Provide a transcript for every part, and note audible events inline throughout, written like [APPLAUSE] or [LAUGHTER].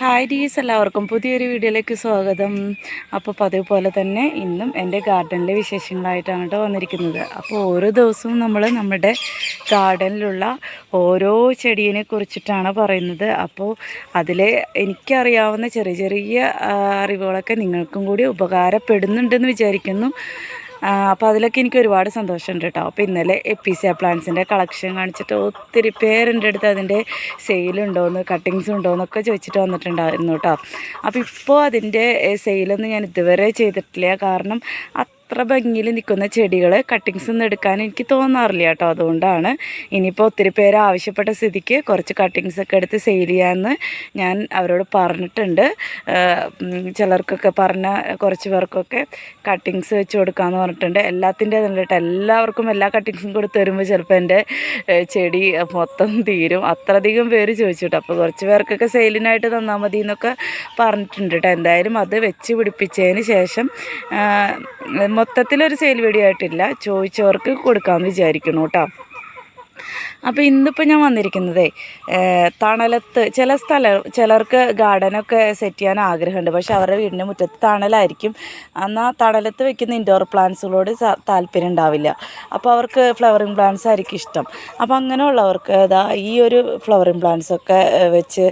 Hi ഡീസ് എല്ലാവർക്കും പുതിയൊരു വീഡിയോയിലേക്ക് സ്വാഗതം. അപ്പോൾ പതിവ് പോലെ തന്നെ ഇന്നും എന്റെ ഗാർഡനിലെ വിശേഷങ്ങളായിട്ടാണ് കേട്ടോ വന്നിരിക്കുന്നത്. അപ്പോൾ ഓരോ ദിവസവും നമ്മൾ നമ്മുടെ ഗാർഡനിലുള്ള ഓരോ ചെടീനെ കുറിച്ചിട്ടാണ് പറയുന്നത്. അപ്പോൾ അതിൽ എനിക്കറിയാവുന്ന ചെറിയ ചെറിയ അറിവുകളൊക്കെ നിങ്ങൾക്കും കൂടി ഉപകാരപ്പെടുന്നുണ്ടെന്ന് വിചാരിക്കുന്നു. അപ്പോൾ അതിലൊക്കെ എനിക്ക് ഒരുപാട് സന്തോഷമുണ്ട് കേട്ടോ. അപ്പോൾ ഇന്നലെ എപ്പിസിയ പ്ലാന്റ്സിന്റെ കളക്ഷൻ കാണിച്ചിട്ട് ഒത്തിരി പേരെന്റെ അടുത്ത് അതിന്റെ സെയിലുണ്ടോയെന്ന് കട്ടിങ്സ് ഉണ്ടോയെന്നൊക്കെ ചോദിച്ചിട്ട് വന്നിട്ടുണ്ടായിരുന്നു കേട്ടോ. അപ്പോൾ ഇപ്പോൾ അതിന്റെ സെയിലൊന്നും ഞാൻ ഇതുവരെ ചെയ്തിട്ടില്ല. കാരണം അത്ര ഭംഗിയിൽ നിൽക്കുന്ന ചെടികൾ കട്ടിങ്സ് ഒന്നും എടുക്കാൻ എനിക്ക് തോന്നാറില്ല കേട്ടോ. അതുകൊണ്ടാണ് ഇനിയിപ്പോൾ ഒത്തിരി പേര് ആവശ്യപ്പെട്ട സ്ഥിതിക്ക് കുറച്ച് കട്ടിങ്സ് ഒക്കെ എടുത്ത് സെയിൽ ചെയ്യാമെന്ന് ഞാൻ അവരോട് പറഞ്ഞിട്ടുണ്ട്. ചിലർക്കൊക്കെ പറഞ്ഞ കുറച്ച് പേർക്കൊക്കെ കട്ടിങ്സ് വെച്ച് കൊടുക്കാമെന്ന് പറഞ്ഞിട്ടുണ്ട്. എല്ലാത്തിന്റെ കേട്ടോ. എല്ലാവർക്കും എല്ലാ കട്ടിങ്സും കൂടി തരുമ്പോൾ ചിലപ്പോൾ എന്റെ ചെടി മൊത്തം തീരും. അത്രയധികം പേര് ചോദിച്ചു കേട്ടോ. അപ്പോൾ കുറച്ച് പേർക്കൊക്കെ സെയിലിനായിട്ട് തന്നാൽ മതി എന്നൊക്കെ പറഞ്ഞിട്ടുണ്ട് കേട്ടോ. എന്തായാലും അത് വെച്ച് പിടിപ്പിച്ചതിന് ശേഷം മൊത്തത്തിലൊരു സെയിൽ വീഡിയോ ആയിട്ടില്ല. ചോദിച്ചവർക്ക് കൊടുക്കാമെന്ന് വിചാരിക്കുന്നു കേട്ടോ അപ്പോൾ ഇന്നിപ്പോൾ ഞാൻ വന്നിരിക്കുന്നതേ തണലത്ത് ചില സ്ഥല ചിലർക്ക് ഗാർഡനൊക്കെ സെറ്റ് ചെയ്യാൻ ആഗ്രഹമുണ്ട്. പക്ഷെ അവരുടെ വീടിന്റെ മുറ്റത്ത് തണലായിരിക്കും. എന്നാൽ തണലത്ത് വെക്കുന്ന ഇൻഡോർ പ്ലാന്റ്സുകളോട് താല്പര്യം ഉണ്ടാവില്ല. അപ്പോൾ അവർക്ക് ഫ്ലവറിങ് പ്ലാന്റ്സ് ആയിരിക്കും ഇഷ്ടം. അപ്പോൾ അങ്ങനെയുള്ളവർക്ക് ഇതാ ഈ ഒരു ഫ്ലവറിങ് പ്ലാന്റ്സ് ഒക്കെ വെച്ച്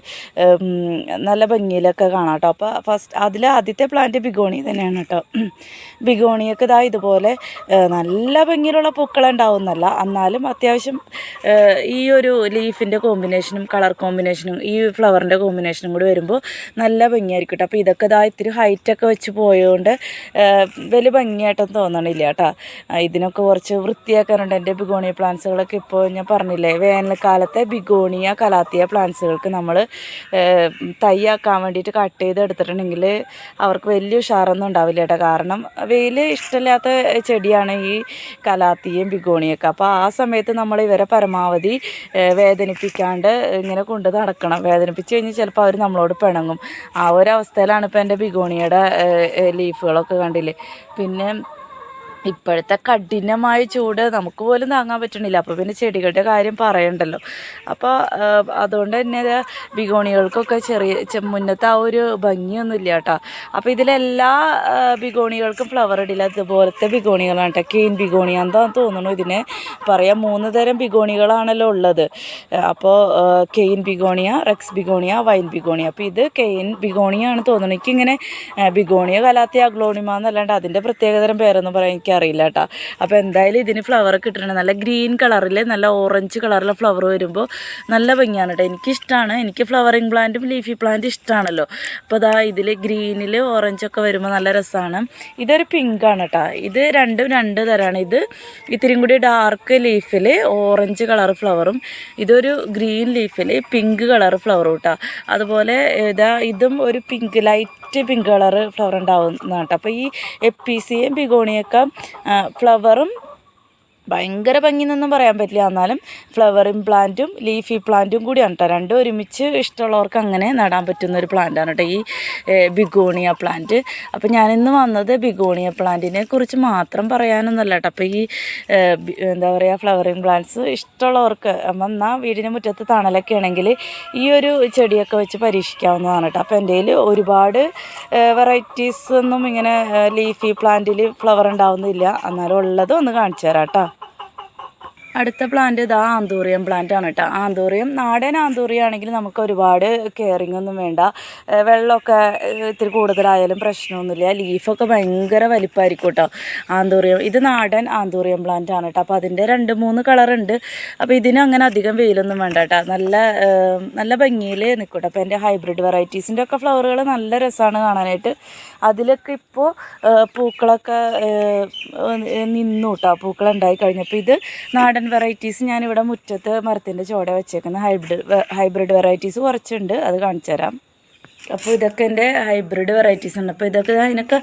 നല്ല ഭംഗിയിലൊക്കെ കാണാം കേട്ടോ അപ്പോൾ ഫസ്റ്റ് അതിൽ ആദ്യത്തെ പ്ലാന്റ് ബിഗോണി തന്നെയാണ് കേട്ടോ ബിഗോണിയൊക്കെ ഇതാ ഇതുപോലെ നല്ല ഭംഗിയിലുള്ള പൂക്കളുണ്ടാവുന്നല്ല എന്നാലും അത്യാവശ്യം ഈ ഒരു ലീഫിന്റെ കോമ്പിനേഷനും കളർ കോമ്പിനേഷനും ഈ ഫ്ലവറിന്റെ കോമ്പിനേഷനും കൂടി വരുമ്പോൾ നല്ല ഭംഗിയായിരിക്കും കേട്ടോ. അപ്പോൾ ഇതൊക്കെ ഇതാ ഇത്തിരി ഹൈറ്റൊക്കെ വെച്ച് പോയതുകൊണ്ട് വലിയ ഭംഗിയായിട്ടൊന്നും തോന്നണില്ല കേട്ടോ. ഇതിനൊക്കെ കുറച്ച് വൃത്തിയാക്കാനുണ്ട്. എന്റെ ബിഗോണിയ പ്ലാന്റ്സുകളൊക്കെ ഇപ്പോൾ ഞാൻ പറഞ്ഞില്ലേ വേനൽക്കാലത്തെ ബിഗോണിയ കലാത്തിയ പ്ലാന്റ്സുകൾക്ക് നമ്മൾ തൈയാക്കാൻ വേണ്ടിയിട്ട് കട്ട് ചെയ്ത് എടുത്തിട്ടുണ്ടെങ്കിൽ അവർക്ക് വലിയ ഉഷാറൊന്നും ഉണ്ടാവില്ല കേട്ടോ. കാരണം വെയിൽ ഇഷ്ടമില്ലാത്ത ചെടിയാണ് ഈ കലാത്തിയും ബിഗോണിയൊക്കെ. അപ്പോൾ ആ സമയത്ത് നമ്മൾ ഇവരെ പരമാവധി വേദനിപ്പിക്കാണ്ട് ഇങ്ങനെ കൊണ്ട് നടക്കണം. വേദനിപ്പിച്ച് കഴിഞ്ഞാൽ ചിലപ്പോൾ അവർ നമ്മളോട് പിണങ്ങും. ആ ഒരു അവസ്ഥയിലാണ് ഇപ്പോൾ എന്റെ ബിഗോണിയുടെ ലീഫുകളൊക്കെ കണ്ടില്ലേ. പിന്നെ ഇപ്പോഴത്തെ കഠിനമായ ചൂട് നമുക്ക് പോലും താങ്ങാൻ പറ്റണില്ല. അപ്പോൾ പിന്നെ ചെടികളുടെ കാര്യം പറയണ്ടല്ലോ. അപ്പോൾ അതുകൊണ്ട് തന്നെ ബിഗോണികൾക്കൊക്കെ ചെറിയ മുന്നത്തെ ആ ഒരു ഭംഗിയൊന്നുമില്ല കേട്ടോ. അപ്പോൾ ഇതിലെല്ലാ ബിഗോണികൾക്കും ഫ്ലവർ ഇടില്ല അതുപോലത്തെ ബിഗോണികളാണ് കേട്ടോ. കെയിൻ ബിഗോണിയ എന്താണെന്ന് തോന്നുന്നു ഇതിനെ? പറയാം മൂന്ന് തരം ബിഗോണികളാണല്ലോ ഉള്ളത്. അപ്പോൾ cane begonia rex begonia vine begonia. അപ്പോൾ ഇത് കെയിൻ ബിഗോണിയാണ് തോന്നുന്നത് എനിക്കിങ്ങനെ ബിഗോണിയ കലാത്തിയ അഗ്ലോണിമ എന്നല്ലാണ്ട് അതിന്റെ പ്രത്യേകതരം പേരൊന്നും പറയാൻ എനിക്കറിയില്ല കേട്ടോ അപ്പോൾ എന്തായാലും ഇതിന് ഫ്ലവർ കിട്ടുന്നുണ്ട് നല്ല ഗ്രീൻ കളറിൽ നല്ല ഓറഞ്ച് കളറിലെ ഫ്ലവർ വരുമ്പോൾ നല്ല ഭംഗിയാണ് കേട്ടോ എനിക്കിഷ്ടമാണ് എനിക്ക് ഫ്ലവറിങ് പ്ലാന്റും ലീഫി പ്ലാന്റും ഇഷ്ടമാണല്ലോ അപ്പോൾ അതാ ഇതിൽ ഗ്രീനിൽ ഓറഞ്ചൊക്കെ വരുമ്പോൾ നല്ല രസമാണ് ഇതൊരു പിങ്കാണ് കേട്ടോ ഇത് രണ്ടും രണ്ട് തരമാണ് ഇത് ഇത്തിരിയും കൂടി ഡാർക്ക് ലീഫിൽ ഓറഞ്ച് കളർ ഫ്ലവറും ഇതൊരു ഗ്രീൻ ലീഫിൽ പിങ്ക് കളർ ഫ്ലവറും കേട്ടോ അതുപോലെ ഇതാ ഇതും ഒരു pink light pink colour flower ഉണ്ടാവുന്നതാണ് കേട്ടോ അപ്പോൾ ഈ എപ്പീസിയും ബിഗോണിയൊക്കെ ഫ്ലവറും ഭയങ്കര ഭംഗി എന്നൊന്നും പറയാൻ പറ്റില്ല. എന്നാലും ഫ്ലവറിങ് പ്ലാന്റും ലീഫി പ്ലാന്റും കൂടിയാണ് കേട്ടോ രണ്ടും ഒരുമിച്ച് ഇഷ്ടമുള്ളവർക്ക് അങ്ങനെ നടാൻ പറ്റുന്ന ഒരു പ്ലാന്റാണ് കേട്ടോ ഈ ബിഗോണിയ പ്ലാന്റ് അപ്പോൾ ഞാനിന്ന് വന്നത് ബിഗോണിയ പ്ലാന്റിനെ കുറിച്ച് മാത്രം പറയാനൊന്നുമല്ല കേട്ടോ അപ്പോൾ ഈ എന്താ പറയുക ഫ്ലവറിങ് പ്ലാന്റ്സ് ഇഷ്ടമുള്ളവർക്ക് എന്നാൽ വീടിന് മുറ്റത്ത് തണലൊക്കെ ആണെങ്കിൽ ഈ ഒരു ചെടിയൊക്കെ വെച്ച് പരീക്ഷിക്കാവുന്നതാണ് കേട്ടോ അപ്പോൾ എന്റെ ഒരുപാട് വെറൈറ്റീസ് ഒന്നും ഇങ്ങനെ ലീഫി പ്ലാന്റിൽ ഫ്ലവർ ഉണ്ടാവുന്നില്ല. എന്നാലും ഉള്ളത് ഒന്ന് കാണിച്ചു തരാം കേട്ടോ അടുത്ത പ്ലാന്റ് ഇതാ ആന്തൂറിയം പ്ലാന്റ് ആണ് കേട്ടോ ആന്തൂറിയം നാടൻ ആന്തൂറിയം ആണെങ്കിൽ നമുക്ക് ഒരുപാട് കെയറിങ് ഒന്നും വേണ്ട. വെള്ളമൊക്കെ ഇത്തിരി കൂടുതലായാലും പ്രശ്നമൊന്നുമില്ല. ലീഫൊക്കെ ഭയങ്കര വലിപ്പമായിരിക്കും കേട്ടോ ആന്തൂറിയം ഇത് നാടൻ ആന്തൂറിയം പ്ലാന്റ് ആണ് കേട്ടോ അപ്പോൾ അതിന്റെ രണ്ട് മൂന്ന് കളറുണ്ട് അപ്പോൾ ഇതിന് അങ്ങനെ അധികം വെയിലൊന്നും വേണ്ട കേട്ടോ നല്ല നല്ല ഭംഗിയിൽ നിൽക്കട്ടെ അപ്പോൾ എന്റെ ഹൈബ്രിഡ് വെറൈറ്റീസിന്റെ ഒക്കെ ഫ്ലവറുകൾ നല്ല രസമാണ് കാണാനായിട്ട്. അതിലൊക്കെ ഇപ്പോൾ പൂക്കളൊക്കെ നിന്നു കേട്ടോ പൂക്കളുണ്ടായി കഴിഞ്ഞപ്പോൾ ഇത് നാടൻ വെറൈറ്റീസ് ഞാനിവിടെ മുറ്റത്ത് മരത്തിന്റെ ചോട വെച്ചേക്കുന്ന. ഹൈബ്രിഡ് ഹൈബ്രിഡ് വെറൈറ്റീസ് കുറച്ചുണ്ട് അത് കാണിച്ചു തരാം. അപ്പോൾ ഇതൊക്കെ എന്റെ ഹൈബ്രിഡ് വെറൈറ്റീസ് ഉണ്ട് അപ്പോൾ ഇതൊക്കെ അതിനൊക്കെ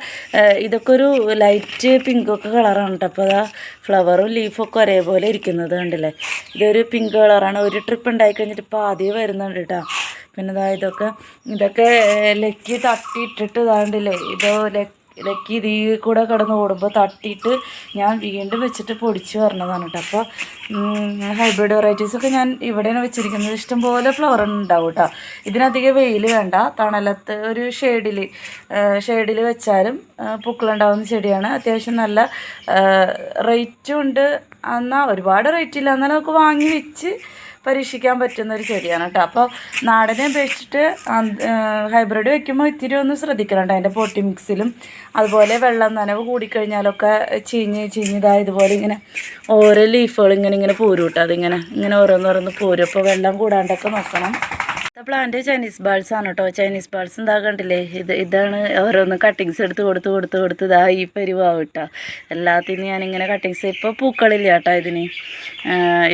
ഇതൊക്കെ ഒരു ലൈറ്റ് പിങ്കൊക്കെ കളറാണ് കേട്ടോ അപ്പോൾ അതാ ഫ്ലവറും ലീഫൊക്കെ ഒരേപോലെ ഇരിക്കുന്നത് കണ്ടില്ലേ? ഇതൊരു പിങ്ക് കളറാണ് ഒരു ട്രിപ്പ് ഉണ്ടായി കഴിഞ്ഞിട്ട് ഇപ്പോൾ ആദ്യം വരുന്നുണ്ട് കേട്ടോ പിന്നെ ഇതാ ഇതൊക്കെ ഇതൊക്കെ ലക്കി തട്ടിയിട്ടിട്ട് ഇതാണ്ടില്ലേ ഇതോ ലക്കി ലക്കി ഇതിൽ കൂടെ കിടന്ന് ഓടുമ്പോൾ തട്ടിയിട്ട് ഞാൻ വീണ്ടും വെച്ചിട്ട് പൊടിച്ച് വരണതാണ് കേട്ടോ അപ്പോൾ ഹൈബ്രിഡ് വെറൈറ്റീസൊക്കെ ഞാൻ ഇവിടെയാണ് വെച്ചിരിക്കുന്നത്. ഇഷ്ടംപോലെ ഫ്ലവർ ഉണ്ടാവും കേട്ടോ ഇതിനധികം വെയിൽ വേണ്ട. തണലത്ത് ഒരു ഷെയ്ഡിൽ ഷെയ്ഡിൽ വെച്ചാലും പൂക്കളുണ്ടാവുന്ന ചെടിയാണ്. അത്യാവശ്യം നല്ല റേറ്റും ഉണ്ട്. എന്നാൽ ഒരുപാട് റേറ്റ് ഇല്ല. എന്നാൽ നമുക്ക് വാങ്ങി വെച്ച് പരീക്ഷിക്കാൻ പറ്റുന്ന ഒരു ചെടിയാണ് കേട്ടോ അപ്പോൾ നാടനെ അപേക്ഷിച്ചിട്ട് ഹൈബ്രിഡ് വെക്കുമ്പോൾ ഇത്തിരി ഒന്ന് ശ്രദ്ധിക്കണം അതിന്റെ പൊട്ടി മിക്സിലും അതുപോലെ വെള്ളം നനവ് കൂടിക്കഴിഞ്ഞാലൊക്കെ ചീഞ്ഞ് ചീഞ്ഞിതാ ഇതുപോലെ ഇങ്ങനെ ഓരോ ലീഫുകൾ ഇങ്ങനെ ഇങ്ങനെ പോരും കേട്ടോ അതിങ്ങനെ ഇങ്ങനെ ഓരോന്നോരോന്ന് പോരും. അപ്പോൾ വെള്ളം കൂടാണ്ടൊക്കെ നോക്കണം. പ്ലാന്റ് ചൈനീസ് ബാൾസ് ആണ് കേട്ടോ ചൈനീസ് ബാൾസ് എന്താ കണ്ടില്ലേ? ഇത് ഇതാണ് ഓരോന്ന് കട്ടിങ്സ് എടുത്ത് കൊടുത്ത് കൊടുത്ത് കൊടുത്ത് ഇതാ ഈ പരിവാവും കേട്ടോ എല്ലാത്തിനും ഞാനിങ്ങനെ കട്ടിങ്സ് ഇപ്പോൾ പൂക്കളില്ല കേട്ടോ ഇതിന്.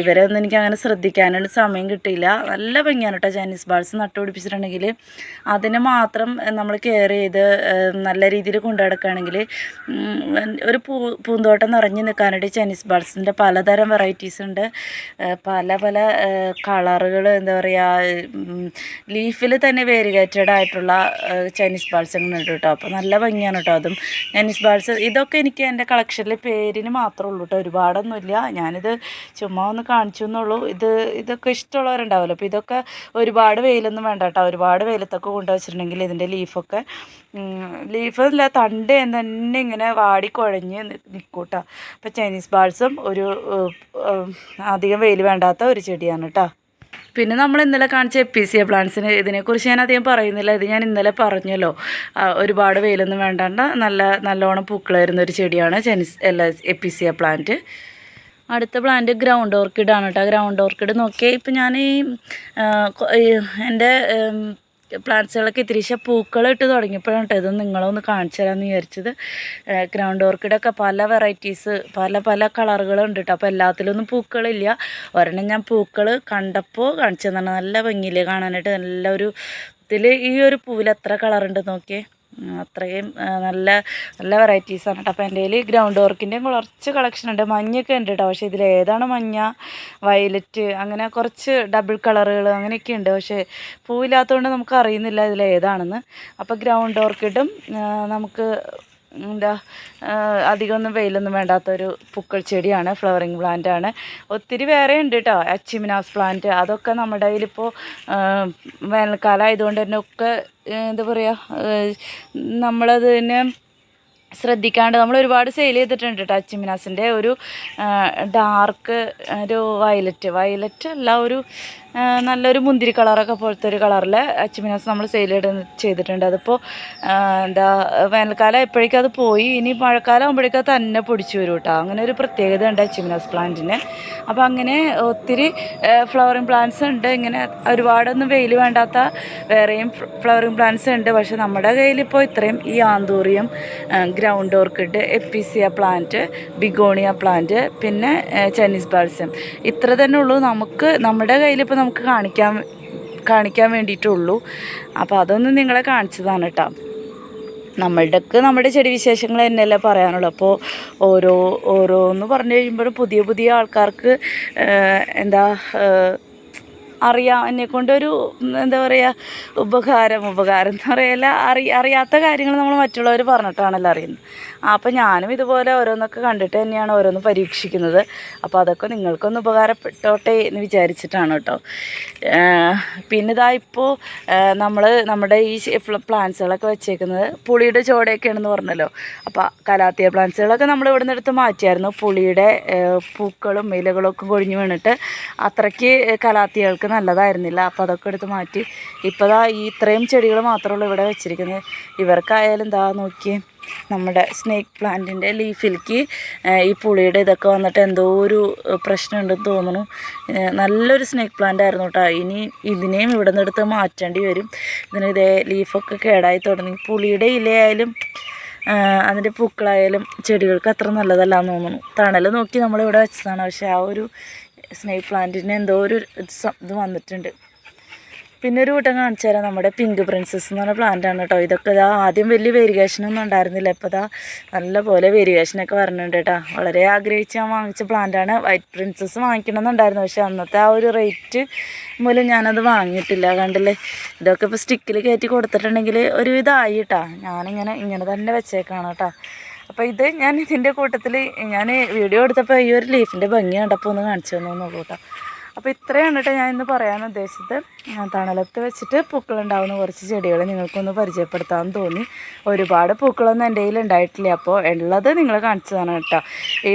ഇവരെ ഒന്നും എനിക്ക് അങ്ങനെ ശ്രദ്ധിക്കാനൊന്നും സമയം കിട്ടിയില്ല. നല്ല ഭംഗിയാണ് കേട്ടോ ചൈനീസ് ബാൾസ് നട്ടുപിടിപ്പിച്ചിട്ടുണ്ടെങ്കിൽ അതിന് മാത്രം നമ്മൾ കെയർ ചെയ്ത് നല്ല രീതിയിൽ കൊണ്ടു നടക്കുകയാണെങ്കിൽ ഒരു പൂ പൂന്തോട്ടം നിറഞ്ഞു നിൽക്കാനായിട്ട് ചൈനീസ് ബാൾസിന്റെ പലതരം വെറൈറ്റീസ് ഉണ്ട്. പല പല കളറുകൾ എന്താ പറയുക ലീഫിൽ തന്നെ വേരിഗേറ്റഡ് ആയിട്ടുള്ള ചൈനീസ് ബാൾസങ്ങൾ ഉണ്ട് കേട്ടോ. അപ്പോൾ നല്ല ഭംഗിയാണ് കേട്ടോ അതും. ചൈനീസ് ബാൾസ് ഇതൊക്കെ എനിക്ക് എന്റെ കളക്ഷനിൽ പേരിന് മാത്രമേ ഉള്ളൂ കേട്ടോ. ഒരുപാടൊന്നുമില്ല. ഞാനിത് ചുമ്മാ ഒന്ന് കാണിച്ചു എന്നുള്ളൂ. ഇത് ഇതൊക്കെ ഇഷ്ടമുള്ളവരുണ്ടാവുമല്ലോ. അപ്പോൾ ഇതൊക്കെ ഒരുപാട് വെയിലൊന്നും വേണ്ട കേട്ടോ. ഒരുപാട് വെയിലത്തൊക്കെ കൊണ്ടുവച്ചിട്ടുണ്ടെങ്കിൽ ഇതിന്റെ ലീഫൊക്കെ ലീഫല്ല തണ്ട് തന്നെ ഇങ്ങനെ വാടി കുഴഞ്ഞ് നിൽക്കൂട്ടോ കേട്ടോ. അപ്പോൾ ചൈനീസ് ബാൾസും ഒരു അധികം വെയിൽ വേണ്ടാത്ത ഒരു ചെടിയാണ് കേട്ടോ. പിന്നെ നമ്മൾ ഇന്നലെ കാണിച്ച എപ്പീസിയ പ്ലാന്റ്സിന് ഇതിനെക്കുറിച്ച് ഞാൻ അധികം പറയുന്നില്ല. ഇത് ഞാൻ ഇന്നലെ പറഞ്ഞല്ലോ. ഒരുപാട് വെയിലൊന്നും വേണ്ടാണ്ട് നല്ല നല്ലോണം പൂക്കൾ വരുന്ന ഒരു ചെടിയാണ് ജെനിസ് അല്ല എപ്പീസിയ പ്ലാന്റ്. അടുത്ത പ്ലാന്റ് ഗ്രൗണ്ട് ഓർക്കിഡാണ് കേട്ടോ. ഗ്രൗണ്ട് ഓർക്കിഡ് നോക്കിയാൽ ഇപ്പം ഞാൻ ഈ എന്റെ പ്ലാന്റ്സുകളൊക്കെ ഇത്തിരിശ പൂക്കൾ ഇട്ട് തുടങ്ങിയപ്പോഴാണ് കേട്ടോ ഇത് നിങ്ങളൊന്ന് കാണിച്ചു തരാമെന്ന് വിചാരിച്ചത്. ഗ്രൗണ്ട് ഓർക്കിഡൊക്കെ പല വെറൈറ്റീസ് പല പല കളറുകളുണ്ട് കേട്ടോ അപ്പോൾ എല്ലാത്തിലൊന്നും പൂക്കളില്ല. ഒരെണ്ണം ഞാൻ പൂക്കൾ കണ്ടപ്പോൾ കാണിച്ചു തന്നെ നല്ല ഭംഗിയില്ലേ കാണാനായിട്ട് നല്ല ഒരു ഇതിൽ ഈ ഒരു പൂവിൽ എത്ര കളറുണ്ട് നോക്കിയേ. അത്രയും നല്ല നല്ല വെറൈറ്റീസാണ് കേട്ടോ. അപ്പോൾ എന്റെ കയ്യിൽ ഗ്രൗണ്ട് വർക്കിന്റെയും കുറച്ച് കളക്ഷൻ ഉണ്ട്. മഞ്ഞൊക്കെ ഉണ്ട് കേട്ടോ. പക്ഷേ ഇതിൽ ഏതാണ് മഞ്ഞ വയലറ്റ് അങ്ങനെ കുറച്ച് ഡബിൾ കളറുകൾ അങ്ങനെയൊക്കെ ഉണ്ട്. പക്ഷേ പൂവില്ലാത്തതുകൊണ്ട് നമുക്ക് അറിയുന്നില്ല ഇതിൽ ഏതാണെന്ന്. അപ്പോൾ ഗ്രൗണ്ട് ഓർക്കിഡും നമുക്ക് എന്താ അധികമൊന്നും വെയിലൊന്നും വേണ്ടാത്തൊരു പൂക്കൾ ചെടിയാണ് ഫ്ലവറിങ് പ്ലാന്റ് ആണ്. ഒത്തിരി വേറെ ഉണ്ട് കേട്ടോ അച്ചിമിനാസ് പ്ലാന്റ് അതൊക്കെ നമ്മുടെ കയ്യിലിപ്പോൾ വേനൽക്കാലം ആയതുകൊണ്ട് തന്നെ ഒക്കെ എന്താ പറയുക നമ്മളത് തന്നെ ശ്രദ്ധിക്കാണ്ട് നമ്മൾ ഒരുപാട് സെയിൽ ചെയ്തിട്ടുണ്ട് കേട്ടോ അച്ചിമിനാസിന്റെ ഒരു ഡാർക്ക് ഒരു വയലറ്റ് വയലറ്റ് അല്ല ഒരു നല്ലൊരു മുന്തിരി കളറൊക്കെ പോലത്തെ ഒരു കളറിൽ അച്ചുമിനാസ് നമ്മൾ സെയിൽ ചെയ്തിട്ടുണ്ട്. അതിപ്പോൾ എന്താ വേനൽക്കാലം എപ്പോഴേക്കും അത് പോയി ഇനി മഴക്കാലം ആകുമ്പോഴേക്കും അത് തന്നെ പൊടിച്ചു വരും കേട്ടോ അങ്ങനെ ഒരു പ്രത്യേകത ഉണ്ട് അച്ചുമിനാസ് പ്ലാന്റിന്. അപ്പോൾ അങ്ങനെ ഒത്തിരി ഫ്ലവറിങ് പ്ലാന്റ്സ് ഉണ്ട്. ഇങ്ങനെ ഒരുപാടൊന്നും വെയിൽ വേണ്ടാത്ത വേറെയും ഫ്ലവറിങ് പ്ലാന്റ്സ് ഉണ്ട്. പക്ഷെ നമ്മുടെ കയ്യിൽ ഇപ്പോൾ ഇത്രയും ഈ anthurium ground orchid episcia plant begonia plant പിന്നെ ചൈനീസ് ബാൾസം ഇത്ര തന്നെ ഉള്ളൂ. നമുക്ക് നമ്മുടെ കയ്യിലിപ്പോൾ നമുക്ക് കാണിക്കാൻ കാണിക്കാൻ വേണ്ടിയിട്ടുള്ളൂ. അപ്പോൾ അതൊന്നും നിങ്ങളെ കാണിച്ചതാണ് കേട്ടോ നമ്മളുടെക്ക് നമ്മുടെ ചെടി വിശേഷങ്ങൾ തന്നെയല്ലേ പറയാനുള്ളൂ. അപ്പോൾ ഓരോ ഓരോന്ന് പറഞ്ഞു കഴിയുമ്പോഴും പുതിയ പുതിയ ആൾക്കാർക്ക് എന്താ അറിയാം. എന്നെ കൊണ്ടൊരു എന്താ പറയുക ഉപകാരം ഉപകാരം എന്ന് പറയല അറി അറിയാത്ത കാര്യങ്ങൾ നമ്മൾ മറ്റുള്ളവർ പറഞ്ഞിട്ടാണല്ലോ അറിയുന്നത്. അപ്പോൾ ഞാനും ഇതുപോലെ ഓരോന്നൊക്കെ കണ്ടിട്ട് തന്നെയാണ് ഓരോന്ന് പരീക്ഷിക്കുന്നത്. അപ്പോൾ അതൊക്കെ നിങ്ങൾക്കൊന്ന് ഉപകാരപ്പെട്ടോട്ടെ എന്ന് വിചാരിച്ചിട്ടാണ് കേട്ടോ. പിന്നെ ഇതാ ഇപ്പോൾ നമ്മൾ നമ്മുടെ ഈ പ്ലാന്റ്സുകളൊക്കെ വെച്ചേക്കുന്നത് പുളിയുടെ ചോടയൊക്കെയാണെന്ന് പറഞ്ഞല്ലോ. അപ്പോൾ കലാത്തിയ പ്ലാന്റ്സുകളൊക്കെ നമ്മൾ ഇവിടെ നിന്ന് എടുത്ത് മാറ്റിയായിരുന്നു. പുളിയുടെ പൂക്കളും ഇലകളും ഒക്കെ കൊഴിഞ്ഞു വീണിട്ട് അത്രയ്ക്ക് കലാത്തികൾക്ക് നല്ലതായിരുന്നില്ല. അപ്പോൾ അതൊക്കെ എടുത്ത് മാറ്റി. ഇപ്പോൾ ദാ ഈ ഇത്രയും ചെടികൾ മാത്രമേ ഉള്ളൂ ഇവിടെ വെച്ചിരിക്കുന്നത്. ഇവർക്കായാലും ദാ നോക്കി നമ്മുടെ സ്നേക്ക് പ്ലാന്റിന്റെ ലീഫിലേക്ക് ഈ പുളിയുടെ ഇതൊക്കെ വന്നിട്ട് എന്തോ ഒരു പ്രശ്നമുണ്ടെന്ന് തോന്നുന്നു. നല്ലൊരു സ്നേക്ക് പ്ലാന്റ് ആയിരുന്നു കേട്ടോ ഇനി ഇതിനെയും ഇവിടെ നിന്ന് എടുത്ത് മാറ്റേണ്ടി വരും. ഇതിന് ഇതേ ലീഫൊക്കെ കേടായി തുടങ്ങി. പുളിയുടെ ഇലയായാലും അതിന്റെ പൂക്കളായാലും ചെടികൾക്ക് അത്ര നല്ലതല്ല എന്ന് തോന്നുന്നു. തണൽ നോക്കി നമ്മളിവിടെ വെച്ചതാണ്. പക്ഷേ ആ ഒരു സ്നേക്ക് പ്ലാന്റിന് എന്തോ ഒരു ഇത് വന്നിട്ടുണ്ട്. പിന്നെ ഒരു കൂട്ടം കാണിച്ചു തരാം. നമ്മുടെ പിങ്ക് പ്രിൻസസ് എന്ന് പറഞ്ഞ പ്ലാന്റ് ആണ് കേട്ടോ ഇതൊക്കെ ഇതാ ആദ്യം വലിയ വേരിയേഷനൊന്നും ഉണ്ടായിരുന്നില്ല. ഇപ്പോൾ ഇതാ നല്ല പോലെ വേരിയേഷനൊക്കെ വരണുണ്ട് കേട്ടോ വളരെ ആഗ്രഹിച്ച് ഞാൻ വാങ്ങിച്ച പ്ലാന്റാണ് വൈറ്റ് പ്രിൻസസ് വാങ്ങിക്കണമെന്നുണ്ടായിരുന്നു. പക്ഷേ അന്നത്തെ ആ ഒരു റേറ്റ് മൂലം ഞാനത് വാങ്ങിയിട്ടില്ല. കണ്ടില്ലേ? ഇതൊക്കെ ഇപ്പോൾ സ്റ്റിക്കിൽ കയറ്റി കൊടുത്തിട്ടുണ്ടെങ്കിൽ ഒരുവിധമായി കേട്ടോ ഞാനിങ്ങനെ ഇങ്ങനെ തന്നെ വെച്ചേക്കാണ് കേട്ടോ അപ്പോൾ ഇത് ഞാൻ ഇതിന്റെ കൂട്ടത്തിൽ ഞാൻ വീഡിയോ എടുത്തപ്പോൾ ഈ ഒരു ലീഫിന്റെ ഭംഗി കണ്ടപ്പോൾ ഒന്ന് കാണിച്ചു തന്നു കേട്ടോ അപ്പോൾ ഇത്രയാണ് കേട്ടോ ഞാൻ ഇന്ന് പറയാൻ ഉദ്ദേശിച്ചത്. തണലത്ത് വെച്ചിട്ട് പൂക്കളുണ്ടാവുന്ന കുറച്ച് ചെടികൾ നിങ്ങൾക്കൊന്ന് പരിചയപ്പെടുത്താമെന്ന് തോന്നി. ഒരുപാട് പൂക്കളൊന്നും എന്റെ കയ്യിൽ ഉണ്ടായിട്ടില്ല. അപ്പോൾ ഉള്ളത് നിങ്ങൾ കാണിച്ചതാണ് കേട്ടോ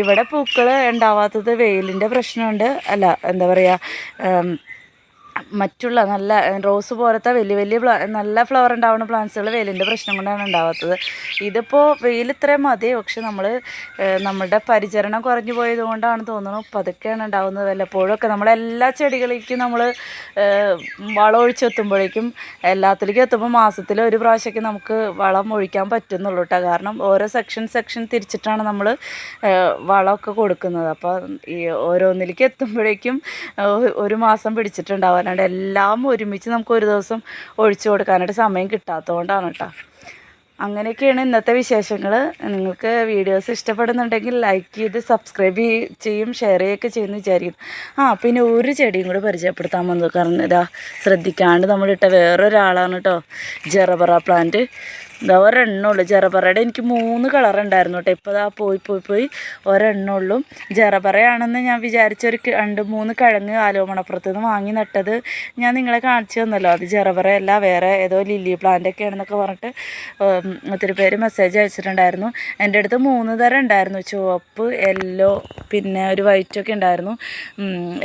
ഇവിടെ പൂക്കൾ ഉണ്ടാവാത്തത് വെയിലിന്റെ പ്രശ്നമുണ്ട്. അല്ല എന്താ പറയുക മറ്റുള്ള നല്ല റോസ് പോലത്തെ വലിയ വലിയ പ്ലാ നല്ല ഫ്ലവർ ഉണ്ടാവുന്ന പ്ലാന്റ്സുകൾ വെയിലിന്റെ പ്രശ്നം കൊണ്ടാണ് ഉണ്ടാവാത്തത്. ഇതിപ്പോൾ വെയിൽ ഇത്രയും മതി. പക്ഷെ നമ്മൾ നമ്മുടെ പരിചരണം കുറഞ്ഞു പോയത് കൊണ്ടാണ് തോന്നുന്നു പതുക്കെയാണ് ഉണ്ടാവുന്നത്. വല്ലപ്പോഴൊക്കെ നമ്മളെല്ലാ ചെടികളിലേക്കും നമ്മൾ വളം ഒഴിച്ചെത്തുമ്പോഴേക്കും എല്ലാത്തിലേക്കും എത്തുമ്പോൾ മാസത്തിൽ ഒരു പ്രാവശ്യമൊക്കെ നമുക്ക് വളം ഒഴിക്കാൻ പറ്റുന്നുള്ളൂ കേട്ടോ കാരണം ഓരോ സെക്ഷൻ സെക്ഷൻ തിരിച്ചിട്ടാണ് നമ്മൾ വളമൊക്കെ കൊടുക്കുന്നത്. അപ്പോൾ ഈ ഓരോന്നിലേക്ക് എത്തുമ്പോഴേക്കും ഒരു മാസം പിടിച്ചിട്ടുണ്ടാവും. അല്ലാണ്ട് എല്ലാം ഒരുമിച്ച് നമുക്ക് ഒരു ദിവസം ഒഴിച്ചു കൊടുക്കാനായിട്ട് സമയം കിട്ടാത്തതുകൊണ്ടാണ് കേട്ടോ. അങ്ങനെയൊക്കെയാണ് ഇന്നത്തെ വിശേഷങ്ങൾ നിങ്ങൾക്ക് വീഡിയോസ് ഇഷ്ടപ്പെടുന്നുണ്ടെങ്കിൽ ലൈക്ക് ചെയ്ത് സബ്സ്ക്രൈബ് ചെയ്യും ഷെയർ ചെയ്യുകയൊക്കെ ചെയ്യുമെന്ന് വിചാരിക്കും ആ പിന്നെ ഒരു ചെടിയും കൂടെ പരിചയപ്പെടുത്താൻ വന്നു. കാരണം ഇതാ ശ്രദ്ധിക്കാണ്ട് നമ്മളിട്ട വേറൊരാളാണ് കേട്ടോ ജെറബറ പ്ലാന്റ് ഇതാ ഒരെണ്ണുള്ളൂ. ജറബറയുടെ എനിക്ക് മൂന്ന് കളർ ഉണ്ടായിരുന്നു കേട്ടോ ഇപ്പോൾ ഇതാ പോയി പോയി പോയി ഒരെണ്ണുള്ളൂ. ജറബറയാണെന്ന് ഞാൻ വിചാരിച്ച ഒരു രണ്ട് മൂന്ന് കിഴങ്ങ് ആലോമണപ്പുറത്ത് നിന്ന് വാങ്ങി നട്ടത് ഞാൻ നിങ്ങളെ കാണിച്ചു തന്നല്ലോ. അത് ജറബറയല്ല വേറെ ഏതോ ലില്ലി പ്ലാന്റ് ഒക്കെ ആണെന്നൊക്കെ പറഞ്ഞിട്ട് ഒത്തിരി പേര് മെസ്സേജ് അയച്ചിട്ടുണ്ടായിരുന്നു. എന്റെ അടുത്ത് മൂന്ന് തരം ഉണ്ടായിരുന്നു. ചുവപ്പ് യെല്ലോ പിന്നെ ഒരു വൈറ്റ് ഒക്കെ ഉണ്ടായിരുന്നു.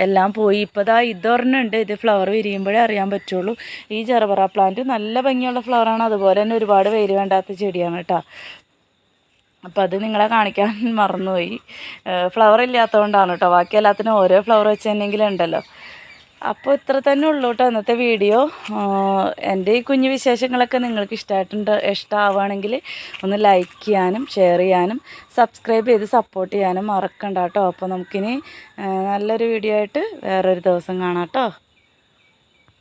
എല്ലാം പോയി. ഇപ്പോൾ ഇതാ ഇതൊരെണ്ണുണ്ട് ഇത് ഫ്ലവർ വിരിയുമ്പോഴേ അറിയാൻ പറ്റുള്ളൂ. ഈ ജറബറ പ്ലാന്റ് നല്ല ഭംഗിയുള്ള ഫ്ലവറാണ് അതുപോലെ തന്നെ ഒരുപാട് വെയിൽ വേണ്ടാത്ത ചെടിയാണ് കേട്ടോ. അപ്പോൾ അത് നിങ്ങളെ കാണിക്കാൻ [LAUGHS] മറന്നുപോയി. ഫ്ലവർ ഇല്ലാത്തതുകൊണ്ടാണ് കേട്ടോ. ബാക്കി എല്ലാത്തിനും ഓരോ ഫ്ലവർ വെച്ച് തന്നെങ്കിലും ഉണ്ടല്ലോ. അപ്പോൾ ഇത്ര തന്നെ ഉള്ളൂ കേട്ടോ ഇന്നത്തെ വീഡിയോ. എന്റെ ഈ കുഞ്ഞു വിശേഷങ്ങളൊക്കെ നിങ്ങൾക്ക് ഇഷ്ടമായിട്ടുണ്ട് ഇഷ്ടമാവുകയാണെങ്കിൽ ഒന്ന് ലൈക്ക് ചെയ്യാനും ഷെയർ ചെയ്യാനും സബ്സ്ക്രൈബ് ചെയ്ത് സപ്പോർട്ട് ചെയ്യാനും മറക്കണ്ട കേട്ടോ. അപ്പോൾ നമുക്കിനി നല്ലൊരു വീഡിയോ ആയിട്ട് വേറൊരു ദിവസം കാണാം കേട്ടോ.